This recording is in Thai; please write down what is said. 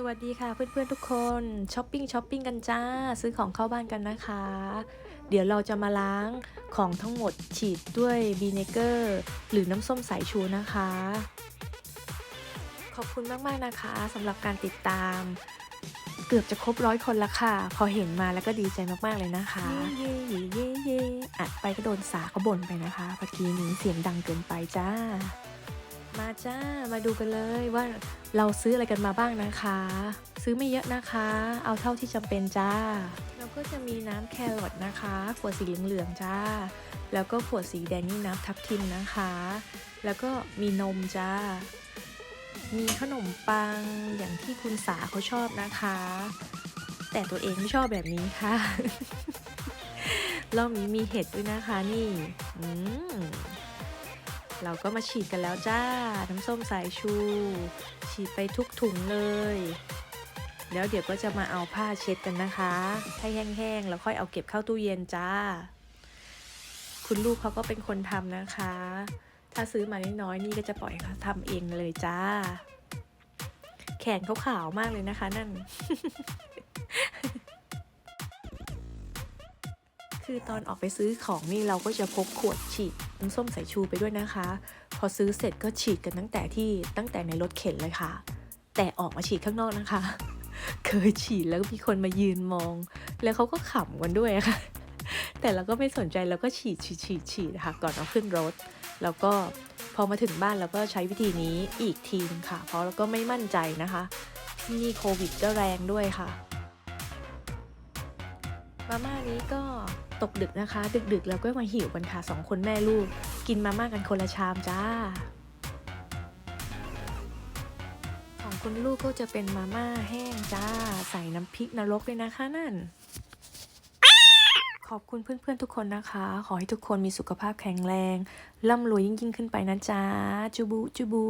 สวัสดีค่ะเพื่อนๆทุกคนช้อปปิ้งช้อปปิ้งกันจ้า ซื้อของเข้าบ้านกันนะคะ เดี๋ยวเราจะมาล้างของทั้งหมดฉีดด้วยบีเนเกอร์หรือน้ำส้มสายชูนะคะ ขอบคุณมากๆนะคะสำหรับการติดตาม เกือบจะครบร้อยคนละค่ะ พอเห็นมาแล้วก็ดีใจมากๆเลยนะคะ เย่เย่เย่เย่อัดไปก็โดนสาเขาบ่นไปนะคะเมื่อกี้นี้เสียงดังเกินไปจ้า มาจ้า มาดูกันเลยว่าเราซื้ออะไรกันมาบ้างนะคะ ซื้อไม่เยอะนะคะ เอาเท่าที่จำเป็นจ้าแล้วก็จะมีน้ำแครอทนะคะขวดสีเหลืองๆจ้า แล้วก็ขวดสีแดงนี่น้ำทับทิมนะคะ แล้วก็มีนมจ้า มีขนมปังอย่างที่คุณสาเขาชอบนะคะ แต่ตัวเองไม่ชอบแบบนี้ค่ะรอบนี้มีเห็ดด้วยนะคะนี่ อืม เราก็มาฉีดกันแล้วจ้า น้ำส้มสายชู ฉีดไปทุกถุงเลย แล้วเดี๋ยวก็จะมาเอาผ้าเช็ดกันนะคะให้แห้งๆแล้วค่อยเอาเก็บเข้าตู้เย็นจ้า คุณลูกเขาก็เป็นคนทำนะคะ ถ้าซื้อมาน้อยๆนี่ก็จะปล่อยเขาทำเองเลยจ้า แขนเขาขาวมากเลยนะคะนั่น คือตอนออกไปซื้อของนี่เราก็จะพกขวดฉีดน้ำส้มสายชูไปด้วยนะคะ พอซื้อเสร็จก็ฉีดกันตั้งแต่ที่ตั้งแต่ในรถเข็นเลยค่ะ แต่ออกมาฉีดข้างนอกนะคะ เคยฉีดแล้วมีคนมายืนมอง แล้วเขาก็ขำกันด้วยค่ะ แต่เราก็ไม่สนใจเราก็ฉีดฉีดฉีดฉีดค่ะก่อนเอาขึ้นรถ แล้วก็พอมาถึงบ้านเราก็ใช้วิธีนี้อีกทีนึงค่ะ เพราะเราก็ไม่มั่นใจนะคะที่นี่โควิดก็แรงด้วยค่ะมาม่านี้ก็ ตกดึกนะคะ ดึกๆ แล้วก็มาหิวกันค่ะสองคนแม่ลูก กินมาม่ากันคนละชามจ้าของคุณลูกก็จะเป็นมาม่าแห้งจ้า ใส่น้ำพริกนรกเลยนะคะนั่น ขอบคุณเพื่อนๆทุกคนนะคะ ขอให้ทุกคนมีสุขภาพแข็งแรง ร่ำรวยยิ่งๆขึ้นไปนะจ๊ะจูบุจูบุ